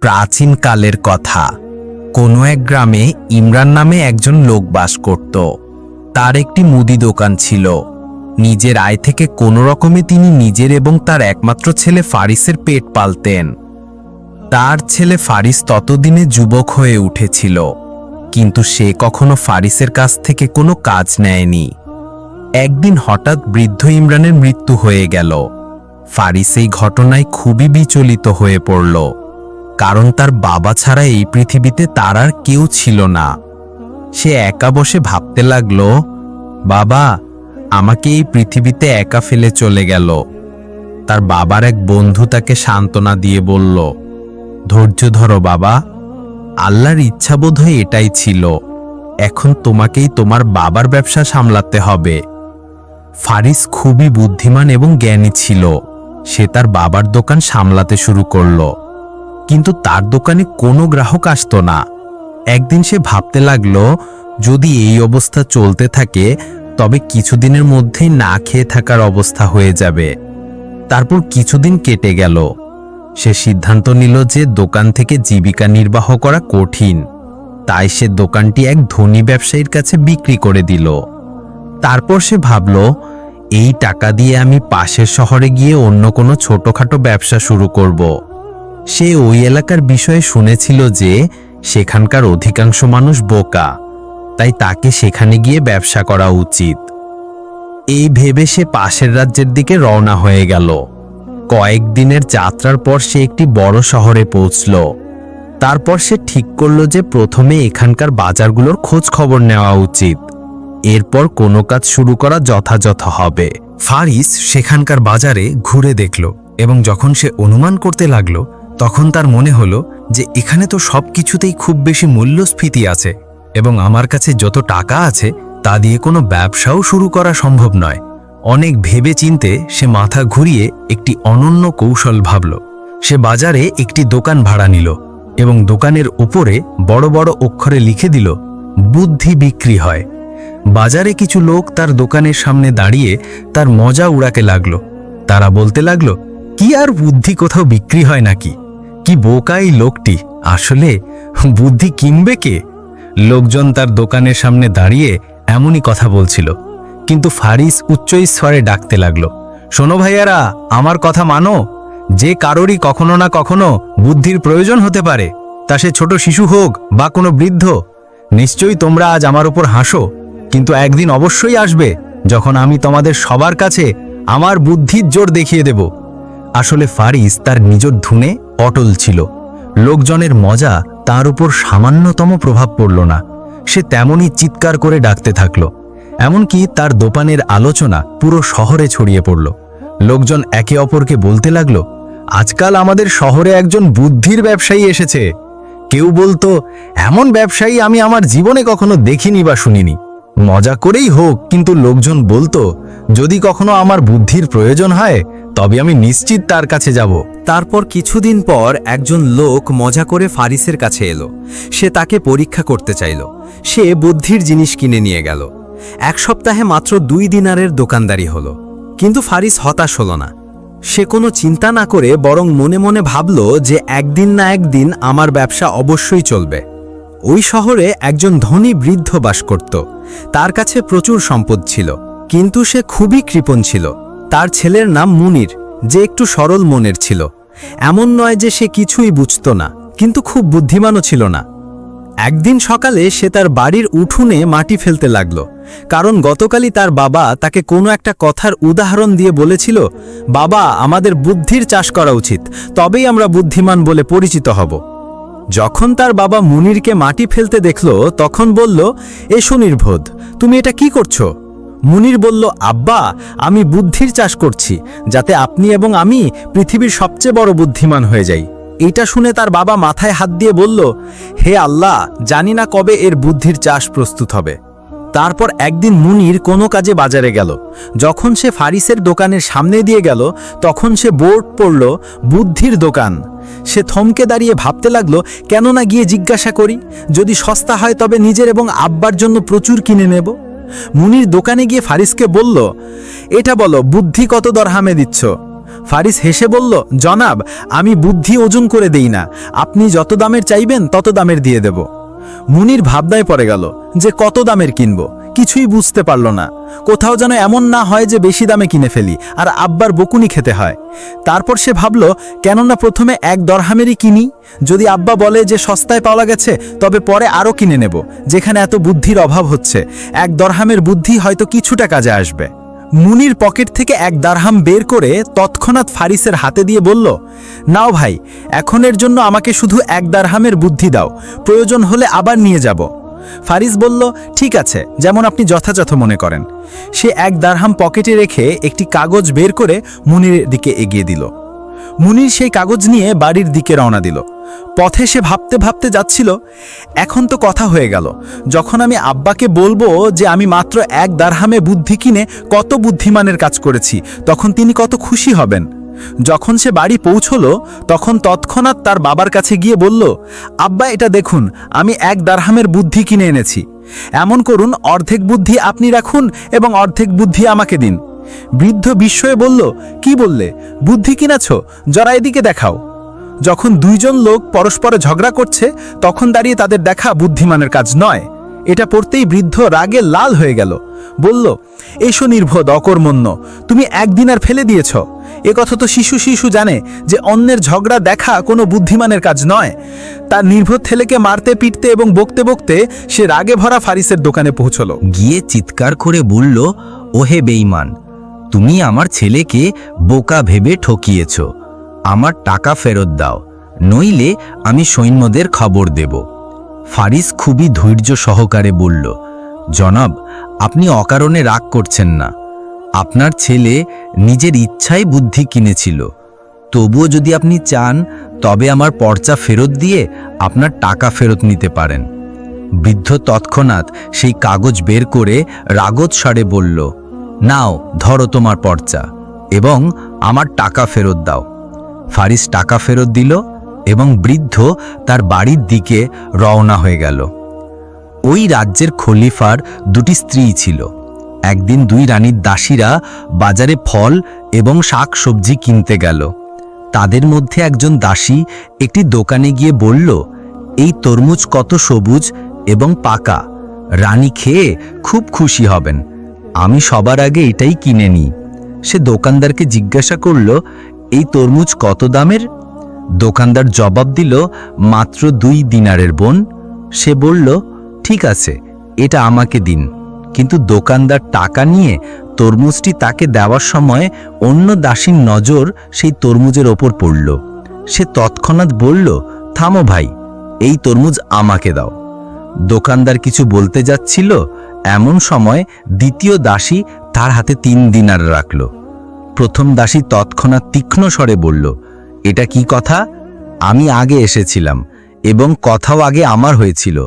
প্রাচীন কালের কথা। কোনো এক গ্রামে ইমরান নামে একজন লোক বাস করত। তার একটি মুদি দোকান ছিল। নিজের আয় থেকে কোনো রকমে তিনি নিজের এবং তার একমাত্র ছেলে ফারিসের পেট পালতেন। তার ছেলে ফারিস ততদিনে যুবক হয়ে উঠেছিল। কিন্তু সে কখনো ফারিসের কাছ থেকে কোনো কাজ নেয়নি। একদিন হঠাৎ বৃদ্ধ ইমরানের মৃত্যু হয়ে গেল। ফারিস এই ঘটনায় খুবই বিচলিত হয়ে পড়ল। কারণ তার বাবা ছাড়া এই পৃথিবীতে তার আর কেউ ছিল না। সে একা বসে ভাবতে লাগল, বাবা, আমাকে এই পৃথিবীতে একা ফেলে চলে গেল। তার বাবার এক বন্ধু তাকে সান্ত্বনা দিয়ে বলল, ধৈর্য ধরো বাবা, আল্লাহর ইচ্ছা বোধহয় এটাই ছিল। এখন তোমাকেই তোমার বাবার ব্যবসা সামলাতে হবে। ফারিস খুবই বুদ্ধিমান এবং জ্ঞানী ছিল। সে তার বাবার দোকান সামলাতে শুরু করল। কিন্তু তার দোকানে কোনো গ্রাহক আসতো না। একদিন সে ভাবতে লাগল, যদি এই অবস্থা চলতে থাকে, তবে কিছুদিনের মধ্যেই না খেয়ে থাকার অবস্থা হয়ে যাবে। তারপর কিছুদিন কেটে গেল। সে সিদ্ধান্ত নিল যে দোকান থেকে জীবিকা নির্বাহ করা কঠিন। তাই সে দোকানটি এক ধনী ব্যবসায়ীর কাছে বিক্রি করে দিল। তারপর সে ভাবল, এই টাকা দিয়ে আমি পাশের শহরে গিয়ে অন্য কোনো ছোটখাটো ব্যবসা শুরু করব। সে ওই এলাকার বিষয়ে শুনেছিল যে সেখানকার অধিকাংশ মানুষ বোকা, তাই তাকে সেখানে গিয়ে ব্যবসা করা উচিত। এই ভেবে সে পাশের রাজ্যের দিকে রওনা হয়ে গেল। কয়েকদিনের যাত্রার পর সে একটি বড় শহরে পৌঁছল। তারপর সে ঠিক করল যে প্রথমে এখানকার বাজারগুলোর খোঁজ খবর নেওয়া উচিত। এরপর কোনো কাজ শুরু করা যথাযথ হবে। ফারিস সেখানকার বাজারে ঘুরে দেখল এবং যখন সে অনুমান করতে লাগল তখন তার মনে হলো যে এখানে তো সব কিছুতেই খুব বেশি মূল্যস্ফীতি আছে এবং আমার কাছে যত টাকা আছে তা দিয়ে কোনো ব্যবসাও শুরু করা সম্ভব নয়। অনেক ভেবে চিনতে সে মাথা ঘুরিয়ে একটি অনন্য কৌশল ভাবল। সে বাজারে একটি দোকান ভাড়া নিল এবং দোকানের উপরে বড় বড় অক্ষরে লিখে দিল, বুদ্ধি বিক্রি হয়। বাজারে কিছু লোক তার দোকানের সামনে দাঁড়িয়ে তার মজা উড়াকে লাগল। তারা বলতে লাগল, কি আর বুদ্ধি কোথাও বিক্রি হয় নাকি? কি বোকা এই লোকটি? আসলে বুদ্ধি কিনবে কে? লোকজন তার দোকানের সামনে দাঁড়িয়ে এমনই কথা বলছিল। কিন্তু ফারিস উচ্চ স্বরে ডাকতে লাগল, শোনো ভাইয়ারা, আমার কথা মানো। যে কারোরই কখনো না কখনো বুদ্ধির প্রয়োজন হতে পারে। তা সে ছোট শিশু হোক বা কোনো বৃদ্ধ, নিশ্চয়ই তোমরা আজ আমার উপর হাসো। কিন্তু একদিন অবশ্যই আসবে যখন আমি তোমাদের সবার কাছে আমার বুদ্ধির জোর দেখিয়ে দেব। আসলে ফারিস তার নিজের ধুনে অটল ছিল। লোকজনের মজা তার উপর সামান্যতম প্রভাব পড়ল না। সে তেমনই চিৎকার করে ডাকতে থাকল। এমনকি তার দোকানের আলোচনা পুরো শহরে ছড়িয়ে পড়ল। লোকজন একে অপরকে বলতে লাগল, আজকাল আমাদের শহরে একজন বুদ্ধির ব্যবসায়ী এসেছে। কেউ বলতো, এমন ব্যবসায়ী আমি আমার জীবনে কখনো দেখিনি বা শুনিনি। মজা করেই হোক, কিন্তু লোকজন বলতো, যদি কখনো আমার বুদ্ধির প্রয়োজন হয়, তবে আমি নিশ্চিত তার কাছে যাব। তারপর কিছুদিন পর একজন লোক মজা করে ফারিসের কাছে এলো। সে তাকে পরীক্ষা করতে চাইল। সে বুদ্ধির জিনিস কিনে নিয়ে গেল। এক সপ্তাহে মাত্র দুই দিনারের দোকানদারি হলো। কিন্তু ফারিস হতাশ হলো না। সে কোনো চিন্তা না করে বরং মনে মনে ভাবল যে একদিন না একদিন আমার ব্যবসা অবশ্যই চলবে। ওই শহরে একজন ধনী বৃদ্ধ বাস করত। তার কাছে প্রচুর সম্পদ ছিল, কিন্তু সে খুবই কৃপণ ছিল। তার ছেলের নাম মুনির, যে একটু সরল মনের ছিল। এমন নয় যে সে কিছুই বুঝত না, কিন্তু খুব বুদ্ধিমানও ছিল না। একদিন সকালে সে তার বাড়ির উঠোনে মাটি ফেলতে লাগল, কারণ গতকালই তার বাবা তাকে কোনো একটা কথার উদাহরণ দিয়ে বলেছিল, বাবা, আমাদের বুদ্ধির চাষ করা উচিত, তবেই আমরা বুদ্ধিমান বলে পরিচিত হব। যখন তার বাবা মুনিরকে মাটি ফেলতে দেখল, তখন বলল এসো নির্বোধ তুমি এটা কি করছ? মুনির বলল, আব্বা, আমি বুদ্ধির চাষ করছি, যাতে আপনি এবং আমি পৃথিবীর সবচেয়ে বড় বুদ্ধিমান হয়ে যাই। এটা শুনে তার বাবা মাথায় হাত দিয়ে বলল, হে আল্লাহ, জানি না কবে এর বুদ্ধির চাষ প্রস্তুত হবে। তারপর একদিন মুনির কোনো কাজে বাজারে গেল। যখন সে ফারিসের দোকানের সামনে দিয়ে গেল, তখন সে বোর্ড পড়ল, বুদ্ধির দোকান। সে থমকে দাঁড়িয়ে ভাবতে লাগল, কেন না গিয়ে জিজ্ঞাসা করি? যদি সস্তা হয় তবে নিজের এবং আব্বার জন্য প্রচুর কিনে নেব। মুনির দোকানে গিয়ে ফারিসকে বলল, এটা বলো, বুদ্ধি কত দরহামে দিচ্ছ? ফারিস হেসে বলল, জনাব, আমি বুদ্ধি ওজন করে দেই না। আপনি যত দামের চাইবেন, তত দামের দিয়ে দেব। মুনির ভাবনায় পড়ে গেল যে কত দামের কিনব, কিছুই বুঝতে পারল না। কোথাও যেন এমন না হয় যে বেশি দামে কিনে ফেলি, আর আব্বার বকুনি খেতে হয়। তারপর সে ভাবল, কেননা প্রথমে এক দরহামেরই কিনি, যদি আব্বা বলে যে সস্তায় পাওয়া গেছে, তবে পরে আরও কিনে নেব, যেখানে এত বুদ্ধির অভাব হচ্ছে। এক দরহামের বুদ্ধি হয়তো কিছুটা কাজে আসবে। মুনির পকেট থেকে এক দারহাম বের করে তৎক্ষণাৎ ফারিসের হাতে দিয়ে বলল, নাও ভাই, এখনের জন্য আমাকে শুধু এক দারহামের বুদ্ধি দাও, প্রয়োজন হলে আবার নিয়ে যাব। ফারিস বলল, ঠিক আছে, যেমন আপনি যথাযথ মনে করেন। সে এক দারহাম পকেটে রেখে একটি কাগজ বের করে মুনির দিকে এগিয়ে দিল। মুনির সেই কাগজ নিয়ে বাড়ির দিকে রওনা দিল। পথে সে ভাবতে ভাবতে যাচ্ছিল, এখন তো কথা হয়ে গেল। যখন আমি আব্বাকে বলব যে আমি মাত্র এক দারহামে বুদ্ধি কিনে কত বুদ্ধিমানের কাজ করেছি, তখন তিনি কত খুশি হবেন। যখন সে বাড়ি পৌঁছলো, তখন তৎক্ষণাৎ তার বাবার কাছে গিয়ে বলল, আব্বা, এটা দেখুন, আমি এক দারহামের বুদ্ধি কিনে এনেছি। এমন করুন, অর্ধেক বুদ্ধি আপনি রাখুন এবং অর্ধেক বুদ্ধি আমাকে দিন। বৃদ্ধ বিস্ময়ে বলল, কি বললে? বুদ্ধি কিনাছ? জরা এদিকে দেখাও। যখন দুইজন লোক পরস্পরে ঝগড়া করছে, তখন দাঁড়িয়ে তাদের দেখা বুদ্ধিমানের কাজ নয়। এটা পড়তেই বৃদ্ধ রাগে লাল হয়ে গেল। বলল, এসো নির্বোধ, অকর্মণ্য, তুমি একদিন আর ফেলে দিয়েছ। এ কথা তো শিশু শিশু জানে যে অন্যের ঝগড়া দেখা কোনো বুদ্ধিমানের কাজ নয়। তার নির্বোধ ছেলেকে মারতে, পিটতে এবং বকতে বকতে সে রাগে ভরা ফারিসের দোকানে পৌঁছলো। গিয়ে চিৎকার করে বলল, ওহে বেইমান তুমি আমার ছেলেকে বোকা ভেবে ঠকিয়েছ। আমার টাকা ফেরত দাও, নইলে আমি সৈন্যদের খবর দেব। ফারিস খুবই ধৈর্য সহকারে বলল, জনাব, আপনি অকারণে রাগ করছেন না। আপনার ছেলে নিজের ইচ্ছায় বুদ্ধি কিনেছিল। তবুও যদি আপনি চান, তবে আমার পর্চা ফেরত দিয়ে আপনার টাকা ফেরত নিতে পারেন। বৃদ্ধ তৎক্ষণাৎ সেই কাগজ বের করে রাগত স্বরে বলল নাও, ধরো তোমার পর্চা এবং আমার টাকা ফেরত দাও। ফারিস টাকা ফেরত দিল এবং বৃদ্ধ তার বাড়ির দিকে রওনা হয়ে গেল। ওই রাজ্যের খলিফার দুটি স্ত্রী ছিল। একদিন দুই রানীর দাসীরা বাজারে ফল এবং শাক সবজি কিনতে গেল। তাদের মধ্যে একজন দাসী একটি দোকানে গিয়ে বলল, এই তরমুজ কত সবুজ এবং পাকা। রানী খেয়ে খুব খুশি হবেন। আমি সবার আগে এটাই কিনে নিই সে দোকানদারকে জিজ্ঞাসা করল, এই তরমুজ কত দামের? দোকানদার জবাব দিল, মাত্র দুই দিনারের বোন। সে বলল, ঠিক আছে, এটা আমাকে দিন। কিন্তু দোকানদার টাকা নিয়ে তরমুজটি তাকে দেওয়ার সময় অন্য দাসীর নজর সেই তরমুজের ওপর পড়ল। সে তৎক্ষণাৎ বলল, থামো ভাই, এই তরমুজ আমাকে দাও। দোকানদার কিছু বলতে যাচ্ছিল এমন সময় দ্বিতীয় দাসী তার হাতে তিন দিনার রাখল। প্রথম দাসী তৎক্ষণাৎ তীক্ষ্ণ স্বরে বলল, এটা কি কথা? আমি আগে এসেছিলাম এবং কথাও আগে আমার হয়েছিল।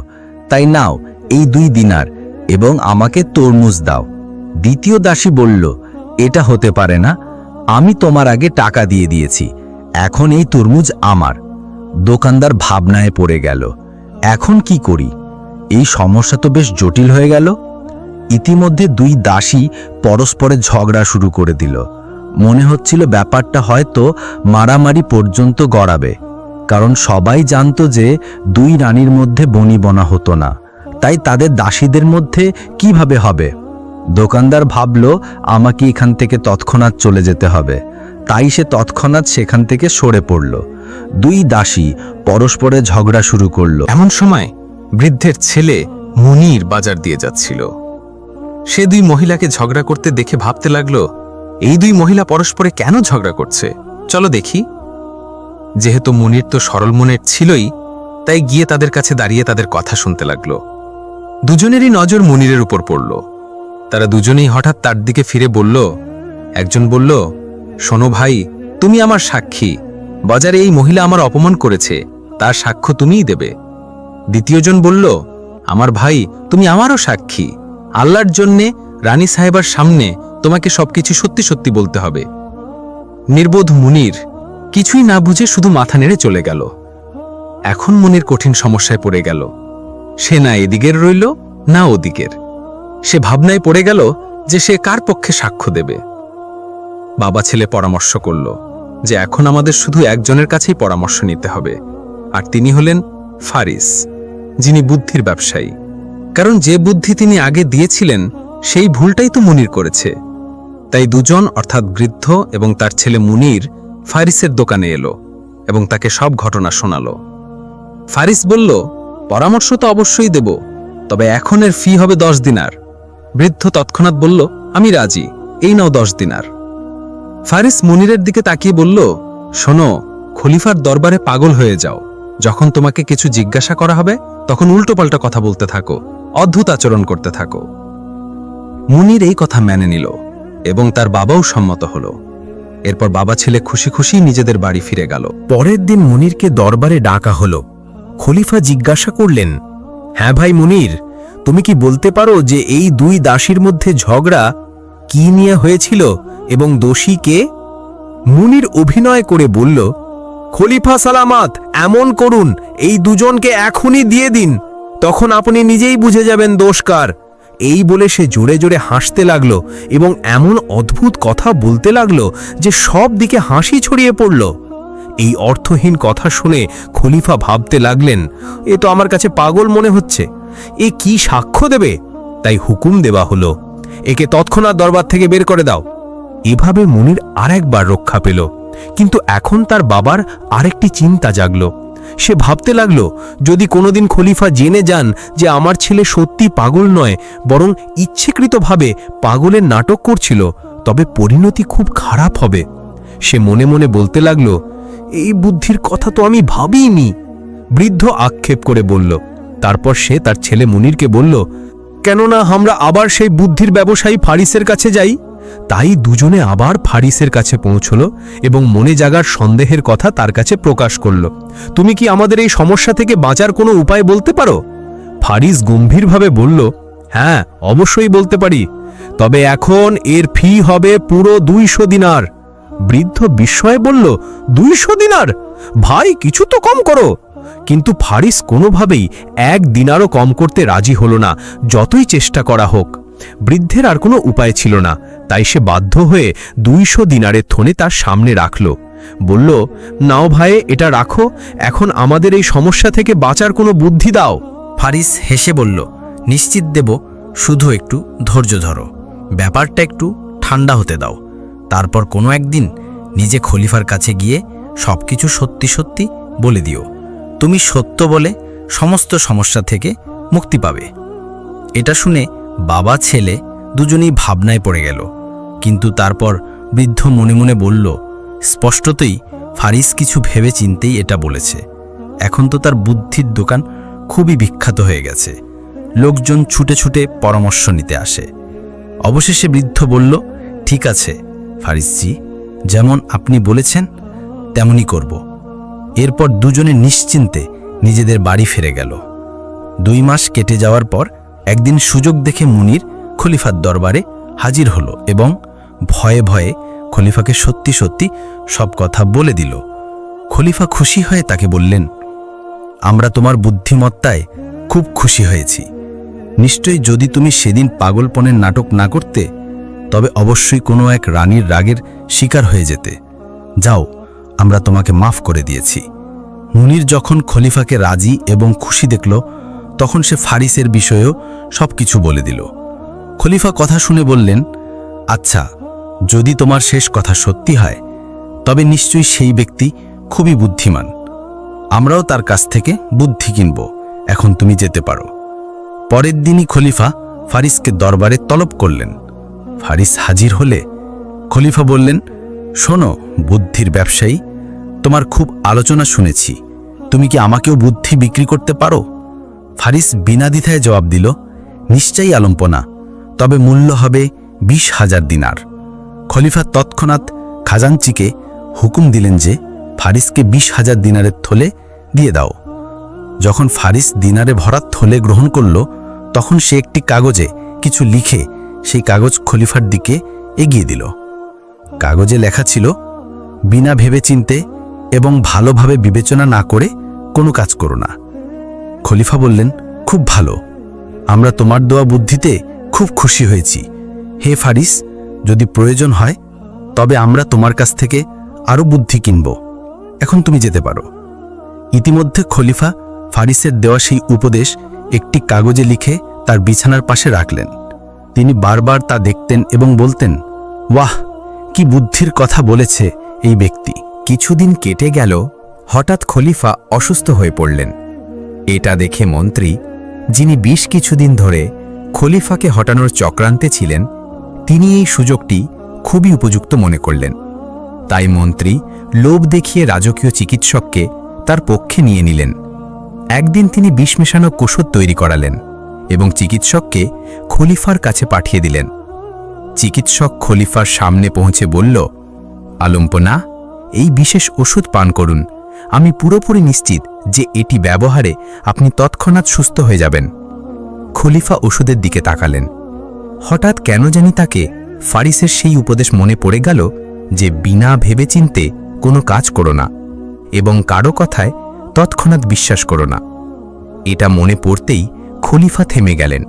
তাই নাও, এই দুই দিনার এবং আমাকে তরমুজ দাও। দ্বিতীয় দাসী বলল, এটা হতে পারে না। আমি তোমার আগে টাকা দিয়ে দিয়েছি। এখন এই তরমুজ আমার। দোকানদার ভাবনায় পড়ে গেল, এখন কি করি? এই সমস্যা তো বেশ জটিল হয়ে গেল। ইতিমধ্যে দুই দাসী পরস্পরে ঝগড়া শুরু করে দিল। মনে হচ্ছিল ব্যাপারটা হয়তো মারামারি পর্যন্ত গড়াবে, কারণ সবাই জানত যে দুই রানীর মধ্যে বনিবনা হতো না। তাই তাদের দাসীদের মধ্যে কীভাবে হবে? দোকানদার ভাবল, আমাকে এখান থেকে তৎক্ষণাৎ চলে যেতে হবে। তাই সে তৎক্ষণাৎ সেখান থেকে সরে পড়ল। দুই দাসী পরস্পরে ঝগড়া শুরু করল। এমন সময় বৃদ্ধের ছেলে মুনির বাজার দিয়ে যাচ্ছিল। সে দুই মহিলাকে ঝগড়া করতে দেখে ভাবতে লাগল, এই দুই মহিলা পরস্পরে কেন ঝগড়া করছে? চলো দেখি। যেহেতু মুনির তো সরল মনের ছিলই, তাই গিয়ে তাদের কাছে দাঁড়িয়ে তাদের কথা শুনতে লাগল। দুজনেরই নজর মুনিরের উপর পড়ল। তারা দুজনেই হঠাৎ তার দিকে ফিরে বলল, একজন বলল, শোনো ভাই, তুমি আমার সাক্ষী। বাজারে এই মহিলা আমার অপমান করেছে, তার সাক্ষ্য তুমিই দেবে। দ্বিতীয়জন বলল, আমার ভাই, তুমি আমারও সাক্ষী। আল্লাহর জন্যে রানী সাহেবার সামনে তোমাকে সবকিছু সত্যি সত্যি বলতে হবে। নির্বোধ মুনির কিছুই না বুঝে শুধু মাথা নেড়ে চলে গেল। এখন মুনির কঠিন সমস্যায় পড়ে গেল। সে না এদিকের রইল, না ওদিকের। সে ভাবনায় পড়ে গেল যে সে কার পক্ষে সাক্ষ্য দেবে। বাবা ছেলে পরামর্শ করল যে এখন আমাদের শুধু একজনের কাছেই পরামর্শ নিতে হবে, আর তিনি হলেন ফারিস, যিনি বুদ্ধির ব্যবসায়ী। কারণ যে বুদ্ধি তিনি আগে দিয়েছিলেন, সেই ভুলটাই তো মুনির করেছে। তাই দুজন, অর্থাৎ বৃদ্ধ এবং তার ছেলে মুনির, ফারিসের দোকানে এলো এবং তাকে সব ঘটনা শোনালো। ফারিস বলল, পরামর্শ তো অবশ্যই দেব, তবে এখন এর ফি হবে দশ দিনার। বৃদ্ধ তৎক্ষণাৎ বলল, আমি রাজি, এই নাও দশ দিনার। ফারিস মুনিরের দিকে তাকিয়ে বলল, শোনো, খলিফার দরবারে পাগল হয়ে যাও। যখন তোমাকে কিছু জিজ্ঞাসা করা হবে, তখন উল্টোপাল্টা কথা বলতে থাকো, অদ্ভুত আচরণ করতে থাকো। মুনির এই কথা মেনে নিল এবং তার বাবাও সম্মত হল। এরপর বাবা ছেলে খুশি খুশি নিজেদের বাড়ি ফিরে গেল। পরের দিন মুনিরকে দরবারে ডাকা হলো। খলিফা জিজ্ঞাসা করলেন হ্যাঁ ভাই মুনির, তুমি কি বলতে পারো যে এই দুই দাসীর মধ্যে ঝগড়া কি নিয়ে হয়েছিল এবং দোষী কে? মুনির অভিনয় করে বলল খলিফা সালামাত, এমন করুন, এই দুজনকে এখনই দিয়ে দিন। তখন আপনি নিজেই বুঝে যাবেন দোষকার এই বলে সে জোরে জোরে হাসতে লাগল এবং এমন অদ্ভুত কথা বলতে লাগল যে সব দিকে হাসি ছড়িয়ে পড়ল। এই অর্থহীন কথা শুনে খলিফা ভাবতে লাগলেন, এ তো আমার কাছে পাগল মনে হচ্ছে। এ কি সাক্ষ্য দেবে? তাই হুকুম দেওয়া হলো, একে তৎক্ষণাৎ দরবার থেকে বের করে দাও। এভাবে মুনির আরেকবার রক্ষা পেল। কিন্তু এখন তার বাবার আরেকটি চিন্তা জাগল। সে ভাবতে লাগল, যদি কোনোদিন খলিফা জেনে যান যে আমার ছেলে সত্যি পাগল নয়, বরং ইচ্ছেকৃতভাবে পাগলের নাটক করছিল, তবে পরিণতি খুব খারাপ হবে। সে মনে মনে বলতে লাগল, এই বুদ্ধির কথা তো আমি ভাবিনি বৃদ্ধ আক্ষেপ করে বলল। তারপর সে তার ছেলে মুনিরকে বলল, কেননা আমরা আবার সেই বুদ্ধির ব্যবসায়ী ফারিসের কাছে যাই? তাই দুজনে আবার ফারিসের কাছে পৌঁছল এবং মনে জাগার সন্দেহের কথা তার কাছে প্রকাশ করল। তুমি কি আমাদের এই সমস্যা থেকে বাঁচার কোনো উপায় বলতে পারো? ফারিস গম্ভীরভাবে বলল হ্যাঁ অবশ্যই বলতে পারি। তবে এখন এর ফি হবে পুরো দুইশো দিনার। বৃদ্ধ বিস্ময়ে বলল, দুইশো দিনার? ভাই, কিছু তো কম করো। কিন্তু ফারিস কোনোভাবেই এক দিনারও কম করতে রাজি হল না, যতই চেষ্টা করা হোক। বৃদ্ধের আর কোনো উপায় ছিল না। তাই সে বাধ্য হয়ে দুইশো দিনারের থনে তার সামনে রাখল। বলল, নাও ভাই, এটা রাখো। এখন আমাদের এই সমস্যা থেকে বাঁচার কোনো বুদ্ধি দাও। ফারিস হেসে বলল, নিশ্চিত দেব, শুধু একটু ধৈর্য ধরো। ব্যাপারটা একটু ঠান্ডা হতে দাও। তারপর কোনো একদিন নিজে খলিফার কাছে গিয়ে সব কিছু সত্যি সত্যি বলে দিও। তুমি সত্য বলে সমস্ত সমস্যা থেকে মুক্তি পাবে। এটা শুনে বাবা, ছেলে দুজনেই ভাবনায় পড়ে গেল। কিন্তু তারপর বৃদ্ধ মনে মনে বলল, স্পষ্টতই ফারিস কিছু ভেবে চিনতেই এটা বলেছে। এখন তো তার বুদ্ধির দোকান খুবই বিখ্যাত হয়ে গেছে। লোকজন ছুটে ছুটে পরামর্শ নিতে আসে। অবশেষে বৃদ্ধ বলল, ঠিক আছে, ফারিসজি, যেমন আপনি বলেছেন, তেমনই করব। এরপর দুজনে নিশ্চিন্তে নিজেদের বাড়ি ফিরে গেল। দুই মাস কেটে যাওয়ার পর একদিন সুযোগ দেখে মুনির খলিফার দরবারে হাজির হলো এবং ভয়ে ভয়ে খলিফাকে সত্যি সত্যি সব কথা বলে দিল। খলিফা খুশি হয়ে তাকে বললেন, আমরা তোমার বুদ্ধিমত্তায় খুব খুশি হয়েছি। নিশ্চয়ই যদি তুমি সেদিন পাগলপনের নাটক না করতে, তবে অবশ্যই কোনো এক রানীর রাগের শিকার হয়ে যেতে। যাও, আমরা তোমাকে মাফ করে দিয়েছি। মুনির যখন খলিফাকে রাজি এবং খুশি দেখল তখন সে ফারিসের বিষয়েও সব কিছু বলে দিল। খলিফা কথা শুনে বললেন আচ্ছা যদি তোমার শেষ কথা সত্যি হয়, তবে নিশ্চয়ই সেই ব্যক্তি খুবই বুদ্ধিমান। আমরাও তার কাছ থেকে বুদ্ধি কিনব, এখন তুমি যেতে পারো। পরের দিনই খলিফা ফারিসকে দরবারে তলব করলেন। ফারিস হাজির হলে খলিফা বললেন, শোনো, বুদ্ধির ব্যবসায়ী, তোমার খুব আলোচনা শুনেছি। তুমি কি আমাকেও বুদ্ধি বিক্রি করতে পারো? ফারিস বিনা দ্বিধায় জবাব দিল, নিশ্চয়ই আলম্পনা, তবে মূল্য হবে বিশ হাজার দিনার। খলিফা তৎক্ষণাৎ খাজাঞ্চিকে হুকুম দিলেন যে, ফারিসকে বিশ হাজার দিনারের থলে দিয়ে দাও। যখন ফারিস দিনারে ভরা থলে গ্রহণ করল, তখন সে একটি কাগজে কিছু লিখে সেই কাগজ খলিফার দিকে এগিয়ে দিল। কাগজে লেখা ছিল, বিনা ভেবে চিনতে এবং ভালোভাবে বিবেচনা না করে কোনো কাজ করো না। খলিফা বললেন, খুব ভালো। আমরা তোমার দেওয়া বুদ্ধিতে খুব খুশি হয়েছি। হে ফারিস, যদি প্রয়োজন হয়, তবে আমরা তোমার কাছ থেকে আরও বুদ্ধি কিনব। এখন তুমি যেতে পারো। ইতিমধ্যে খলিফা ফারিসের দেওয়া সেই উপদেশ একটি কাগজে লিখে তার বিছানার পাশে রাখলেন। তিনি বারবার তা দেখতেন এবং বলতেন, ওয়াহ, কি বুদ্ধির কথা বলেছে এই ব্যক্তি। কিছুদিন কেটে গেল, হঠাৎ খলিফা অসুস্থ হয়ে পড়লেন। এটা দেখে মন্ত্রী, যিনি বেশ কিছুদিন ধরে খলিফাকে হটানোর চক্রান্তে ছিলেন, তিনি এই সুযোগটি খুবই উপযুক্ত মনে করলেন। তাই মন্ত্রী লোভ দেখিয়ে রাজকীয় চিকিৎসককে তার পক্ষে নিয়ে নিলেন। একদিন তিনি বিষ মেশানো কোষদ তৈরি করালেন এবং চিকিৎসককে খলিফার কাছে পাঠিয়ে দিলেন। চিকিৎসক খলিফার সামনে পৌঁছে বলল, আলম্পনা, এই বিশেষ ওষুধ পান করুন আমি পুরোপুরি নিশ্চিত যে এটি ব্যবহারে আপনি তৎক্ষণাৎ সুস্থ হয়ে যাবেন। খলিফা ওষুধের দিকে তাকালেন। হঠাৎ কেন জানি তাকে ফারিসের সেই উপদেশ মনে পড়ে গেল যে বিনা ভেবেচিন্তে কোনো কাজ করো না এবং কারও কথায় তৎক্ষণাৎ বিশ্বাস করো না। এটা মনে পড়তেই খলিফা থেমে গেলেন।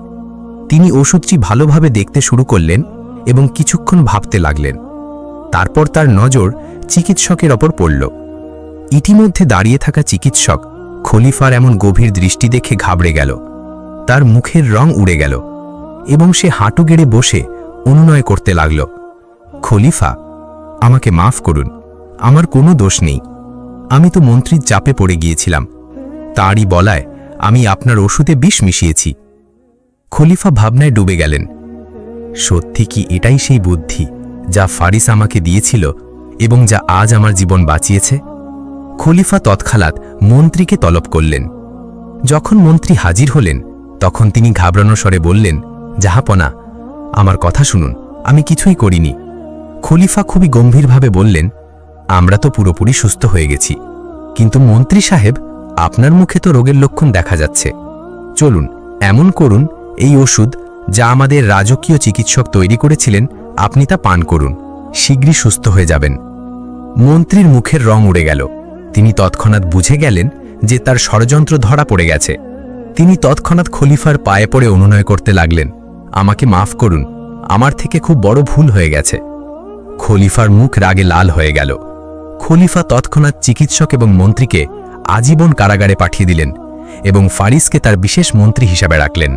তিনি ওষুধটি ভালোভাবে দেখতে শুরু করলেন এবং কিছুক্ষণ ভাবতে লাগলেন। তারপর তার নজর চিকিৎসকের ওপর পড়ল। ইতিমধ্যে দাঁড়িয়ে থাকা চিকিৎসক খলিফার এমন গভীর দৃষ্টি দেখে ঘাবড়ে গেল। তার মুখের রং উড়ে গেল এবং সে হাঁটু গেড়ে বসে অনুনয় করতে লাগল। খলিফা, আমাকে মাফ করুন, আমার কোনো দোষ নেই। আমি তো মন্ত্রীর চাপে পড়ে গিয়েছিলাম। তারই বলায় আমি আপনার ওষুধে বিষ মিশিয়েছি। খলিফা ভাবনায় ডুবে গেলেন। সত্যি কি এটাই সেই বুদ্ধি যা ফারিস আমাকে দিয়েছিল এবং যা আজ আমার জীবন বাঁচিয়েছে? খলিফা তৎক্ষালাৎ মন্ত্রীকে তলব করলেন। যখন মন্ত্রী হাজির হলেন, তখন তিনি ঘাবড়ানো স্বরে বললেন জাহাপনা আমার কথা শুনুন, আমি কিছুই করিনি। খলিফা খুবই গম্ভীরভাবে বললেন, আমরা তো পুরোপুরি সুস্থ হয়ে গেছি। কিন্তু মন্ত্রী সাহেব, আপনার মুখে তো রোগের লক্ষণ দেখা যাচ্ছে। চলুন, এমন করুন, এই ওষুধ যা আমাদের রাজকীয় চিকিৎসক তৈরি করেছিলেন, আপনি তা পান করুন। শীঘ্রই সুস্থ হয়ে যাবেন। মন্ত্রীর মুখের রং উড়ে গেল। তিনি তৎক্ষণাৎ বুঝে গেলেন যে তার ষড়যন্ত্র ধরা পড়ে গেছে। তিনি তৎক্ষণাৎ খলিফার পায়ে পড়ে অনুনয় করতে লাগলেন, আমাকে মাফ করুন, আমার থেকে খুব বড় ভুল হয়ে গেছে। খলিফার মুখ রাগে লাল হয়ে গেল। খলিফা তৎক্ষণাৎ চিকিৎসক এবং মন্ত্রীকে আজীবন কারাগারে পাঠিয়ে দিলেন এবং ফারিসকে তার বিশেষ মন্ত্রী হিসাবে রাখলেন।